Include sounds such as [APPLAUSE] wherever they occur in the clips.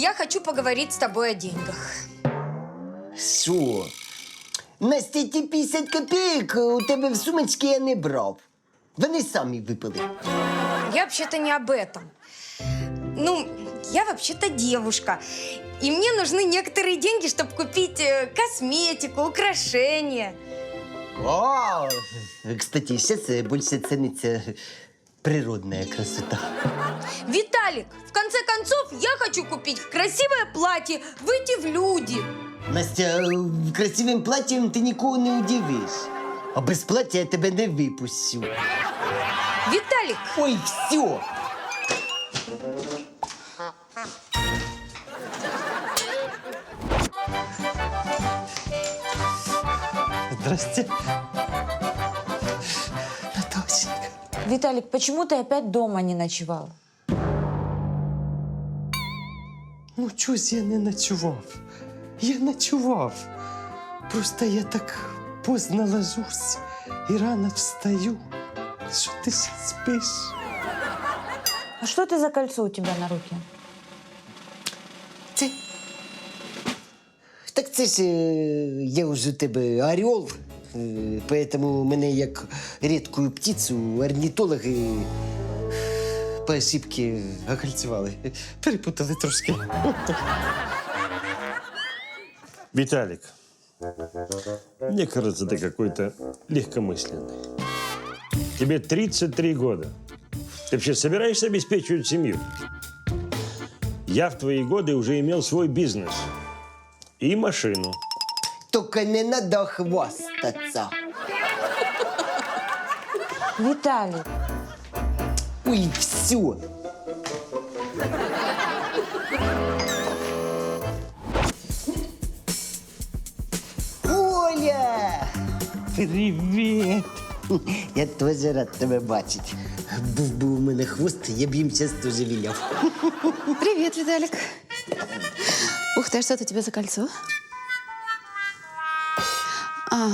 я хочу поговорить с тобой о деньгах. Що? Настя, ті 50 копійок у тебе в сумочці я не брав. Вони самі випали. Я вообще-то не об этом. Ну, я вообще-то девушка. И мне нужны некоторые деньги, чтобы купить э, косметику, украшения. О, кстати, зараз більше ціниться природная красота. Виталик, в конце концов, я хочу купить красивое платье, выйти в люди. Настя, красивим платтям ти нікого не удивиш. А без плаття я тебе не випущу. Виталик, Ой, все. Здрасте. Виталик, почему ты опять дома не ночевал? Ну, чогось я не ночував. Я ночував. Просто я так поздно ложусь і рано встаю, що ти ще спиш. А что это за кольцо у тебя на руке? Це. Так це ж е, я вже у тебе орел, поэтому мене як рідкую птицю орнітологи по ошибці окольцевали. Перепутали трошки. Виталик, мне кажется, ты какой-то легкомысленный. Тебе 33 года. Ты вообще собираешься обеспечивать семью? Я в твои годы уже имел свой бизнес и машину. Тільки не надо хвастатися. Виталик, Ой, все. Оля! Привіт! Я дуже рад тебе бачити. Був би у мене хвост, я б їм зараз дуже віляв. Привет, Виталик. Ух ты, а что это у тебя за кольцо? А,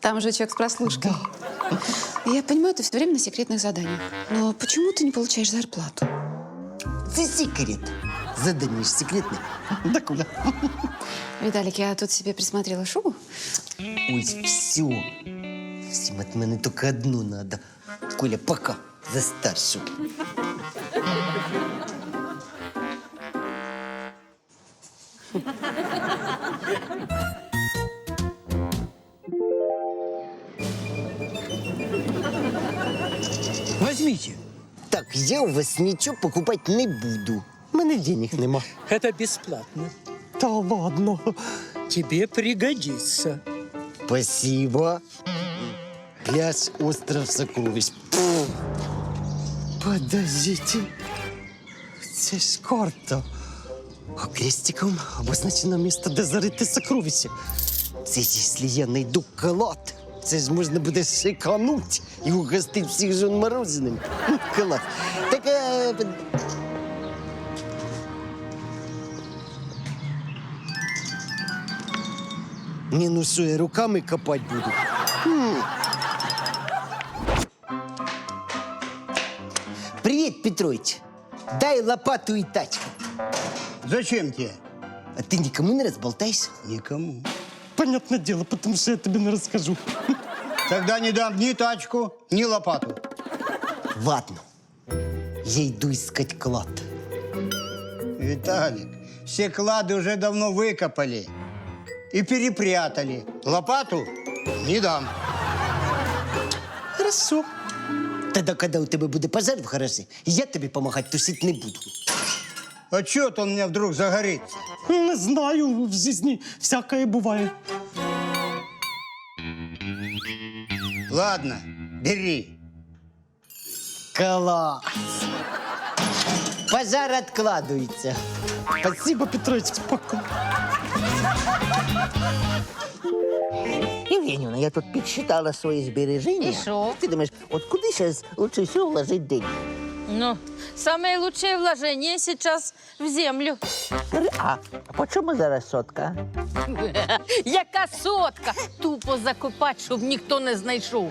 там жучок с прослушкой. Я понимаю, ты все время на секретных заданиях. Но почему ты не получаешь зарплату? Це секрет. Задання ж секретне. Да куди? Виталик, я тут себе присмотрела шубу. Ой, все. Всім от мене тільки одну надо. Коля, пока. За старшу. Возьмите. Так, я у вас нічого покупати не буду. У мене денег нема. Это бесплатно. Та ладно. Тебе пригодится. Спасибо. Пляж остров сокровищ. Пф. Подождите. Це ж карта. А крестиком обозначено місце, де зарити сокровища. Це якщо я знайду клад, це ж можна буде шикануть і угостити всіх жон морозиним. Хм, Клад. Так, е, під- Ні, ну що, я руками копати буду. Хм. Привіт, Петрович. Дай лопату і тачку. Зачем тебе? А ты никому не разболтаешь? Никому. Понятне діло, тому що я тобі не розкажу. Тогда не дам ни тачку, ни лопату. Ладно. Я иду искать клад. Виталик, все клады уже давно выкопали и перепрятали. Лопату не дам. Хорошо. Тогда, когда у тебя будет пожар в гараже, я тебе помогать тушить не буду. А чё он у меня вдруг загорится? Не знаю, в житті всякое буває. Ладно, бери. Класс. Пожар откладывается. Спасибо, Петрович, пока. Євгенівна, я тут підсчитала свої збереження. І що? Ти думаєш, от куди зараз лучше всього вложити деньги? Ну, самое лучшее вложение сейчас в землю. А, почему по чому зараз сотка? [LAUGHS] Яка сотка! Тупо закупать, чтобы никто не знайшов.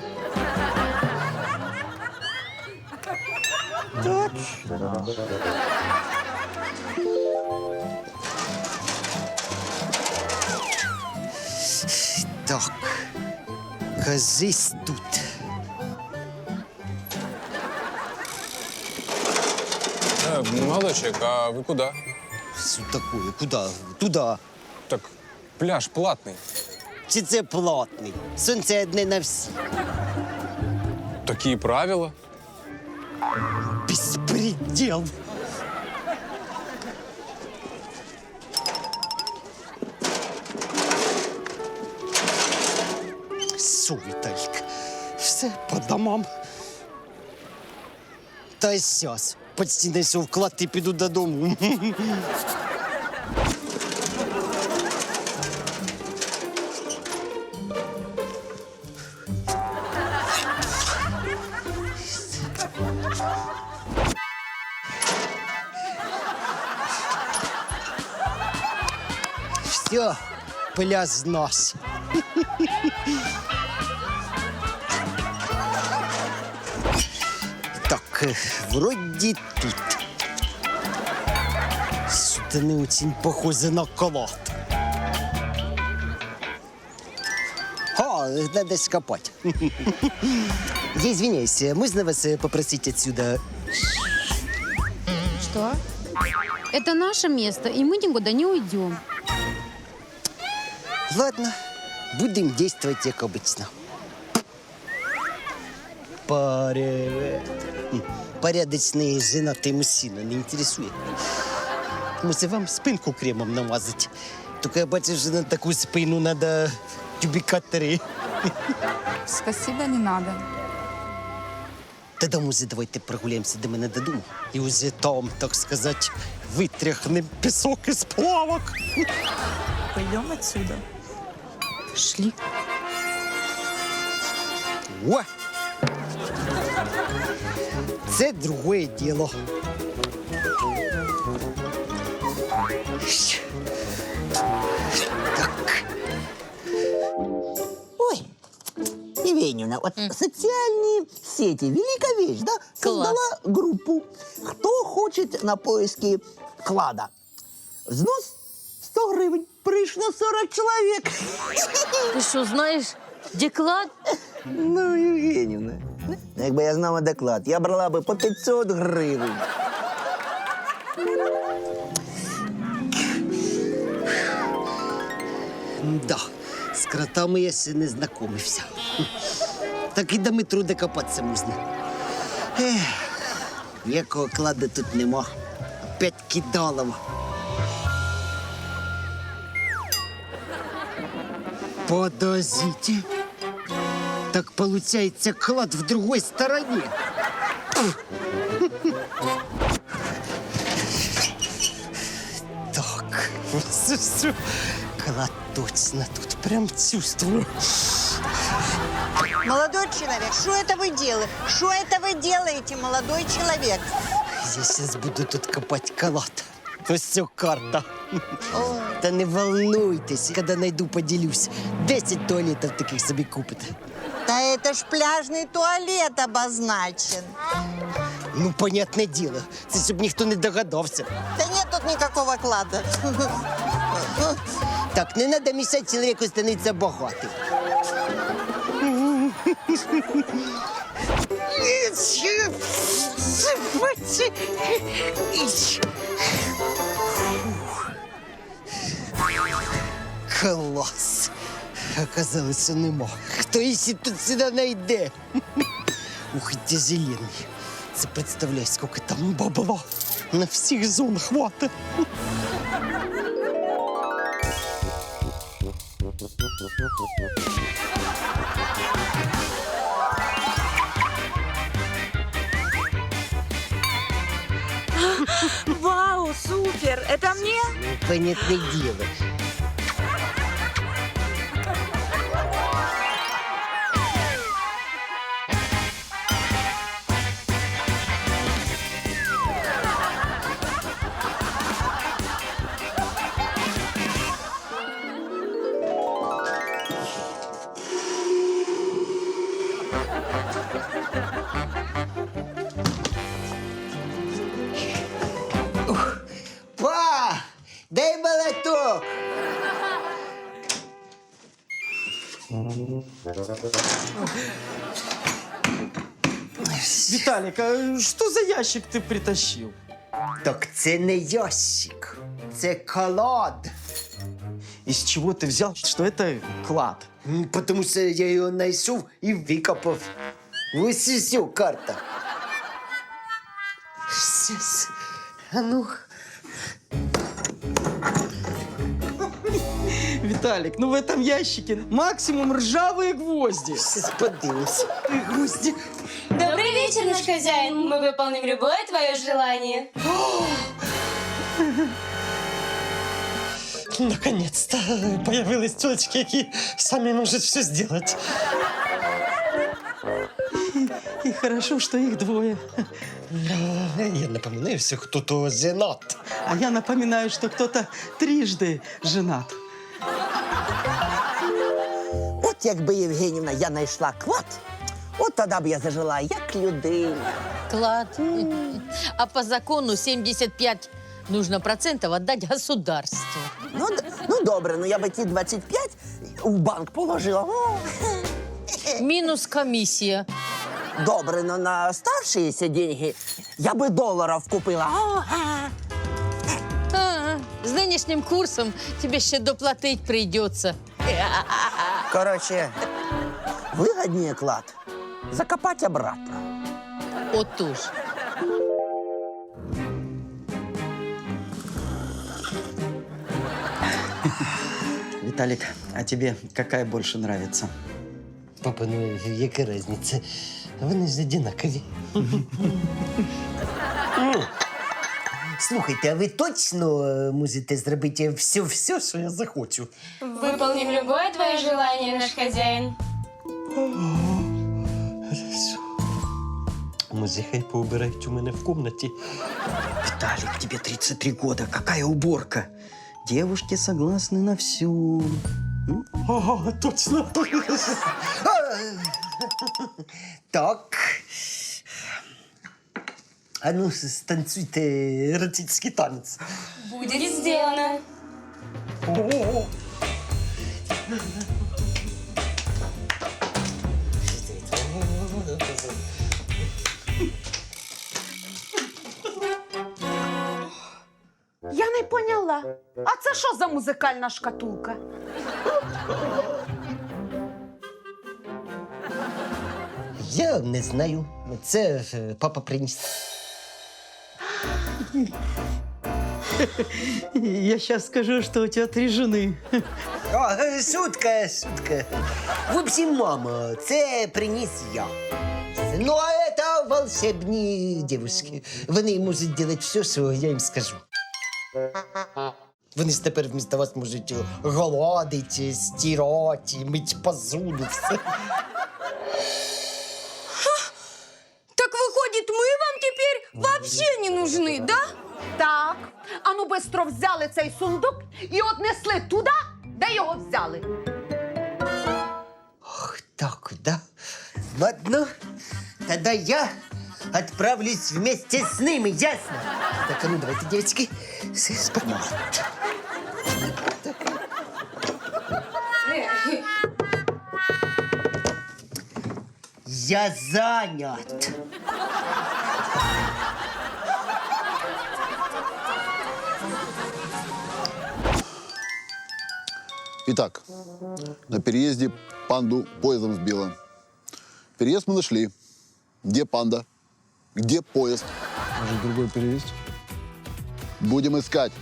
Точно. Так, казись тут. Э, молодой человек, а вы куда? Що такое? Куда? Туда. Так пляж платный. Чи це платний? Сонце одне на всі. Такие правила. Беспредел. Що, Віталік, все по домам. Та й Сяс. Почти знайшов вклад і піду додому. Все, пляж наш. Так, вроде тут. Не очень похоже на колод. О, надо скопать. [LAUGHS] Я извиняюсь, можно вас э, попросить отсюда? Что? Это наше место, и мы никуда не уйдем. Ладно, будем действовать как обычно. Привет. М, Порядочный женатый мужчина не интересует. Может, вам спинку кремом намазать? Только я бачу, что на такую спину надо тюбика. Спасибо, не надо. Тогда, може, давайте прогуляємося до мене додому. І уже там, так сказати, витряхнем пісок із плавок. Пойдем отсюда. Шли. О! Це другое діло. Так. Ой, Евгеньевна, вот социальные сети, великая вещь, да? Создала группу «Кто хочет на поиски клада». Взнос 100 гривень. Прийшло 40 чоловік. Ти що, знаєш, де клад? Ну, Євгенівна, якби я знала доклад, я брала би по 500 гривень. Да, з кротами я ще не знайомився. Так і до метро докопатися можна. Ех, ніякого кладу тут нема. Опять кидалово. Подождите. Так получается клад в другой стороне. Так, все, клад точно тут, прям чувствую. Молодой человек, что это вы делаете? Что это вы делаете, молодой человек? Я сейчас буду тут копать клад. Ось все карта. Та не волнуйтесь, коли найду, поділюсь. Десять туалетів таких собі купите. Это ж пляжный туалет обозначен. Ну, понятне діло. Це щоб ніхто не догадався. Да нет тут никакого клада. Так, не треба мішати чоловіку становитися багатим. Клас. Оказалось, що нема. Хто її тут сюди знайде? Ух, і тяжеленний. Це представляй, скільки там бабла. На всіх зон хватить. Вау, супер! Это мне? Понятное дело. Виталик, а что за ящик ты притащил? Так це не ящик, це колод. Из чего ты взял, что это клад? М, Потому що я його знайшов і викопав. Ось і все, карта. Щас. А ну, Виталик, ну в этом ящике максимум ржавые гвозди. щас подивимось. Гвозді. Добрый вечер, наш хозяин. Мы выполним любое твое желание. [GASPS] Наконец-то появились тетечки, які самі можуть все сделать. И хорошо, что их двое. Я напоминаю всіх, хто то женат. А я напоминаю, что кто-то трижды женат. От якби Євгенівна я знайшла клад, от тоді б я зажила як людина. Клад. А по закону 75 нужно процентов отдать государству. Ну, д- ну добре, ну я би ті 25 у банк положила. О, Минус комиссия. Добре, но на оставшиеся деньги я би доларів купила. О, а. С нынешним курсом тебе ще доплатить придется. Короче, выгоднее клад закопать обратно. Отуж. Виталик, а тебе какая больше нравится? Папа, ну яка різниця? Вони ж одинакові. Слухайте, а ви точно е, можете зробити все, все, що я захочу? Выполним любое твое желание, наш хозяин. Може, хай поубирають у мене в кімнаті. Виталик, тебе 33 года, какая уборка? Девушки согласны на все. О, точно. [LAUGHS] так. А ну, станцюйте еротичний танець. Будет сделано. Я не поняла. А це що за музикальна шкатулка? Я не знаю. Це е, папа приніс. Я сейчас скажу, что у тебя три жены. А, е, шутка, шутка. В общем, мама, це приніс я. Ну, а это волшебні девушки. Вони можуть робити все, що я їм скажу. Вони ж тепер вмісто вас можуть гладити, стирати, мити посуду, все. Вообще не нужны, да? Так. Ану бистро взяли цей сундук і отнесли туди, де його взяли. Так, да? Ладно, тогда я отправлюсь вместе с ними, ясно? Так, а ну давайте, девочки, с- поднимать. Я занят. Итак, на переезде панду поездом сбила. Переезд мы нашли. Где панда? Где поезд? Может, другой перевести? Будем искать.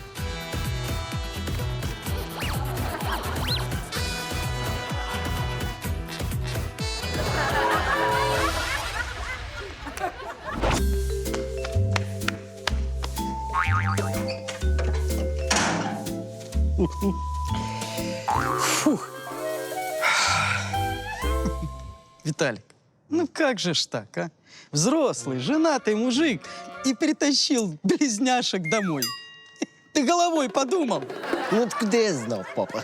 Виталик, ну как же ж так, а? Взрослый, женатый мужик и притащил близняшек домой. Ты головой подумал? Ну, откуда я знал, папа?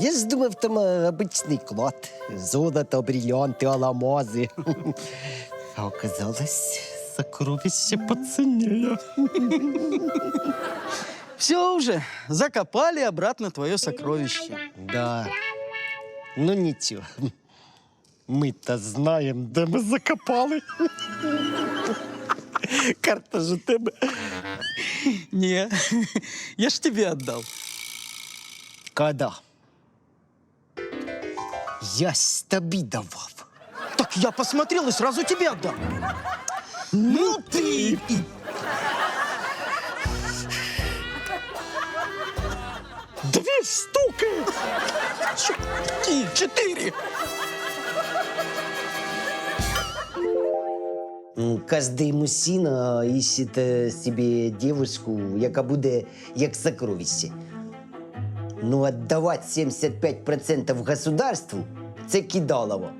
Я ж думав, там е, обичний клад. Золото, бриллианти, алмази. А оказалось, сокровище поценнее. Все уже, закопали обратно твое сокровище. Да. Ну, ничего. Ми-то знаємо, де ми закопали. Карта ж у тебе. Не, я ж тебе отдал. Когда? Я с тобі давав. Так я посмотрел и сразу тебе отдал. Ну ти! Две штуки! И четыре! Ну, Кожний мужчина ищет себе девушку, яка буде як сокровище. Ну, отдавати 75% государству – це кидалово.